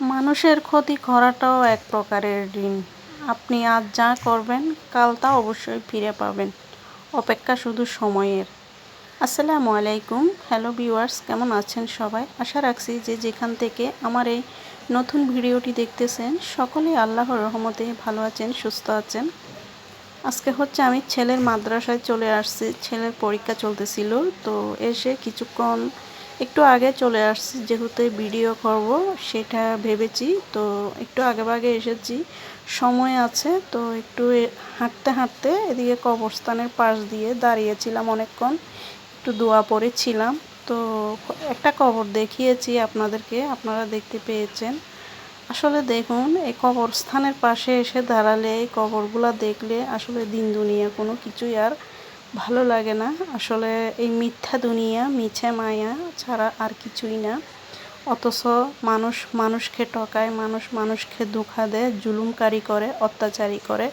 মানুষের ক্ষতি করাটাও এক প্রকারের ঋণ। আপনি আজ যা করবেন, কাল তা অবশ্যই ফিরে পাবেন। অপেক্ষা শুধু সময়ের। আসসালামু আলাইকুম। হ্যালো ভিউয়ার্স, কেমন আছেন সবাই? আশা রাখছি যে যেখান থেকে আমার এই নতুন ভিডিওটি দেখতেছেন সকলেই আল্লাহর রহমতে ভালো আছেন, সুস্থ আছেন। আজকে হচ্ছে আমি ছেলের মাদ্রাসায় চলে আসছি। ছেলের পরীক্ষা চলতেছিল, তো এসে কিছুক্ষণ একটু আগে চলে আসছি, যেহেতু ভিডিও করব, সেটা ভেবেছি। তো একটু আগে আগে এসেছি, সময় আছে, তো একটু হাঁটতে হাঁটতে এদিকে কবরস্থানের পাশ দিয়ে দাঁড়িয়েছিলাম অনেকক্ষণ, একটু দোয়া পড়েছিলাম তো একটা কবর দেখিয়েছি আপনাদেরকে, আপনারা দেখতে পেয়েছেন। আসলে দেখুন, এই কবরস্থানের পাশে এসে দাঁড়ালে এই কবরগুলো দেখলে আসলে দিন দুনিয়া কোনো কিছুই আর ভালো লাগে না। আসলে এই মিথ্যা দুনিয়া, মিছে মায়া ছাড়া আর কিছুই না। অথচ মানুষ মানুষকে টকায় মানুষ মানুষকে ধোকা দেয়, জুলুমকারী করে, অত্যাচারী করে।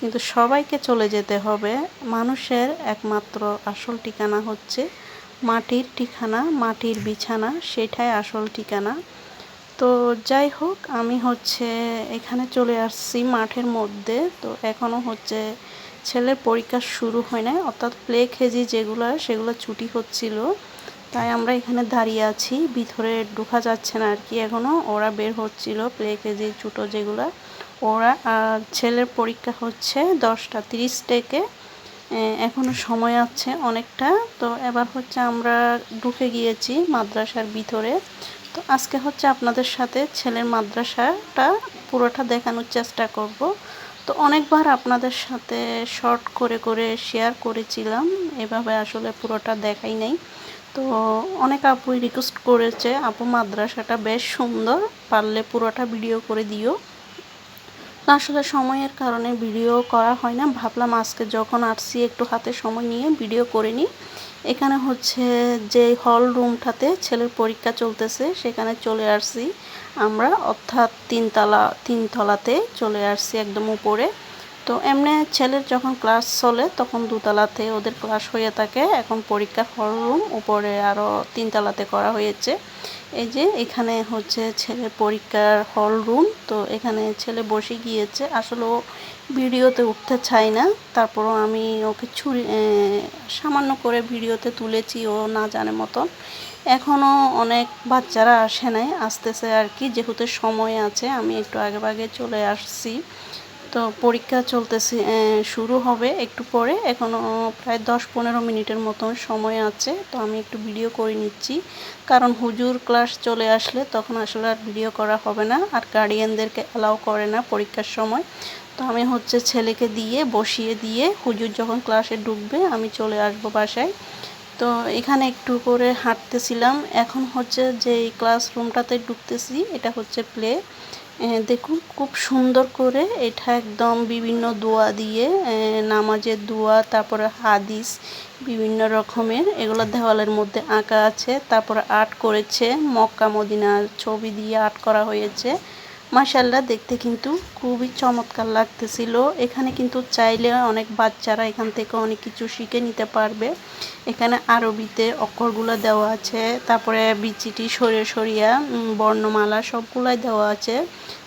কিন্তু সবাইকে চলে যেতে হবে। মানুষের একমাত্র আসল ঠিকানা হচ্ছে মাটির ঠিকানা, মাটির বিছানা, সেটাই আসল ঠিকানা। তো যাই হোক, আমি হচ্ছে এখানে চলে আসছি মাঠের মধ্যে। তো এখনও হচ্ছে ছেলের পরীক্ষা শুরু হয় নাই, অর্থাৎ প্লে খেজি যেগুলো সেগুলো ছুটি হচ্ছিল। তাই আমরা এখানে দাঁড়িয়ে আছি, ভিতরে ঢোকা যাচ্ছে না আর কি এখনও ওরা বের হচ্ছিল প্লে কেজি ছোটো যেগুলো। ওরা আর ছেলের পরীক্ষা হচ্ছে দশটা তিরিশ থেকে এখনও সময় আছে অনেকটা। তো এবার হচ্ছে আমরা ঢুকে গিয়েছি মাদ্রাসার ভিতরে। তো আজকে হচ্ছে আপনাদের সাথে ছেলের মাদ্রাসাটা পুরোটা দেখানোর চেষ্টা করব। তো অনেকবার আপনাদের সাথে শর্ট করে করে শেয়ার করেছিলাম। এভাবে আসলে পুরোটা দেখাই নাই। তো অনেক আপুই রিকোয়েস্ট করেছে, আপু, মাদ্রাসাটা বেশ সুন্দর, পারলে পুরোটা ভিডিও করে দিও। আসলে সময়ের কারণে ভিডিও করা হয় না। ভাবলাম আজকে যখন আসছি, একটু হাতে সময় নিয়ে ভিডিও করে নিই। এখানে হচ্ছে যে হল রুমটাতে ছেলের পরীক্ষা চলতেছে, সেখানে চলে আসছি। আমরা অর্থাৎ তিনতলা, তিনতলাতে চলে আসছি একদম উপরে। তো এমনি ছেলের যখন ক্লাস চলে, তখন দুতলাতে ওদের ক্লাস হয়ে থাকে। এখন পরীক্ষার হল রুম উপরে আরও তিনতলাতে করা হয়েছে। এই যে এখানে হচ্ছে ছেলের পরীক্ষার হল রুম তো এখানে ছেলে বসে গিয়েছে। আসলে ও ভিডিওতে উঠতে চায় না। তারপরও আমি ওকে ছুরি সামান্য করে ভিডিওতে তুলেছি, ও না জানে মতন। এখনও অনেক বাচ্চারা আসে নাই। আসতেছে আর কি, যেহেতু সময় আছে, আমি একটু আগে আগে চলে আসছি। তো পরীক্ষা চলতেছে শুরু হবে একটু পরে। এখনও প্রায় দশ পনেরো মিনিটের মতন সময় আছে, তো আমি একটু ভিডিও করে নিচ্ছি। কারণ হুজুর ক্লাস চলে আসলে তখন আসলে আর ভিডিও করা হবে না, আর গার্ডিয়ানদেরকে অ্যালাউ করে না পরীক্ষার সময়। তো আমি হচ্ছে ছেলেকে দিয়ে, বসিয়ে দিয়ে হুজুর যখন ক্লাসে ঢুকবে, আমি চলে আসব বাসায়। তো এখানে একটু করে হাঁটতেছিলাম। এখন হচ্ছে যে ক্লাসরুমটাতে ঢুকতেছি, এটা হচ্ছে প্লে দেখুন, খুব সুন্দর করে এটা একদম বিভিন্ন দোয়া দিয়ে নামাজের দোয়া, তারপরে হাদিস, বিভিন্ন রকমের এগুলো দেওয়ালের মধ্যে আঁকা আছে, তারপরে আর্ট করেছে, মক্কা মদিনার ছবি দিয়ে আর্ট করা হয়েছে। মাসাল্লাহ দেখতে কিন্তু খুবই চমৎকার লাগতেছিল। এখানে কিন্তু চাইলে অনেক বাচ্চারা এখান থেকে অনেক কিছু শিখে নিতে পারবে। এখানে আরবিতে অক্ষরগুলো দেওয়া আছে, তারপরে বিচিটি, সরিয়ে, সরিয়া বর্ণমালা সবগুলাই দেওয়া আছে।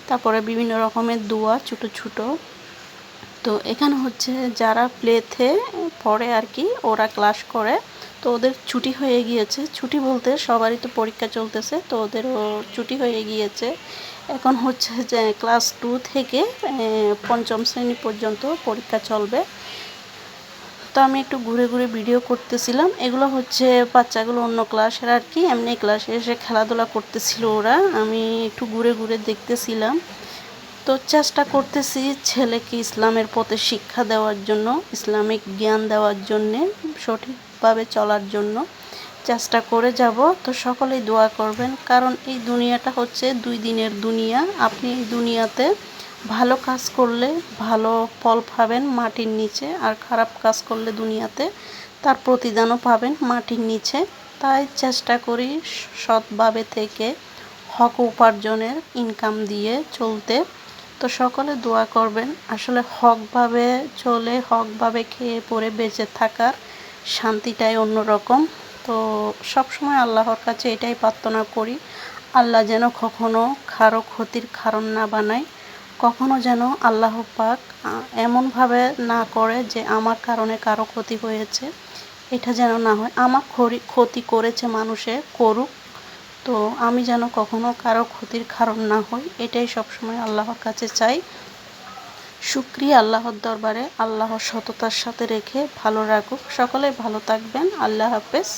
তারপরে বিভিন্ন রকমের দোয়া, ছোটো ছোটো। তো এখানে হচ্ছে যারা প্লেতে পড়ে আর কি, ওরা ক্লাস করে। তো ওদের ছুটি হয়ে গিয়েছে। ছুটি বলতে সবারই তো পরীক্ষা চলতেছে, তো ওদেরও ছুটি হয়ে গিয়েছে। এখন হচ্ছে যে ক্লাস টু থেকে পঞ্চম শ্রেণি পর্যন্ত পরীক্ষা চলবে। তো আমি একটু ঘুরে ঘুরে ভিডিও করতেছিলাম। এগুলো হচ্ছে বাচ্চাগুলো অন্য ক্লাসের আর কি, এমনি ক্লাসে এসে খেলাধুলা করতেছিল ওরা। আমি একটু ঘুরে ঘুরে দেখতেছিলাম। তো চেষ্টা করতেছি ছেলেকে ইসলামের পথে শিক্ষা দেওয়ার জন্য, ইসলামিক জ্ঞান দেওয়ার জন্যে, সঠিকভাবে চলার জন্য। চেষ্টা করে যাব, তো সকলেই দোয়া করবেন। কারণ এই দুনিয়াটা হচ্ছে দুই দিনের দুনিয়া। আপনি এই দুনিয়াতে ভালো কাজ করলে ভালো ফল পাবেন মাটির নিচে, আর খারাপ কাজ করলে দুনিয়াতে তার প্রতিদানও পাবেন মাটির নিচে। তাই চেষ্টা করি সৎভাবে থেকে হক উপার্জনের ইনকাম দিয়ে চলতে। তো সকলে দোয়া করবেন, আসলে হকভাবে চলে, হকভাবে খেয়ে পরে বেঁচে থাকার শান্তিটাই অন্যরকম। তো সবসময় আল্লাহর কাছে এটাই প্রার্থনা করি, আল্লাহ যেন কখনো কারও ক্ষতির কারণ না বানায়, কখনো যেন আল্লাহ পাক এমনভাবে না করে যে আমার কারণে কারও ক্ষতি হয়েছে, এটা যেন না হয়। আমার ক্ষতি করেছে মানুষে, করুক, তো আমি যেন কখনো কারও ক্ষতির কারণ না হই, এটাই সবসময় আল্লাহর কাছে চাই। শুক্রিয়া আল্লাহর দরবারে, আল্লাহর সততার সাথে রেখে ভালো রাখুক। সকলে ভালো থাকবেন। আল্লাহ হাফেজ।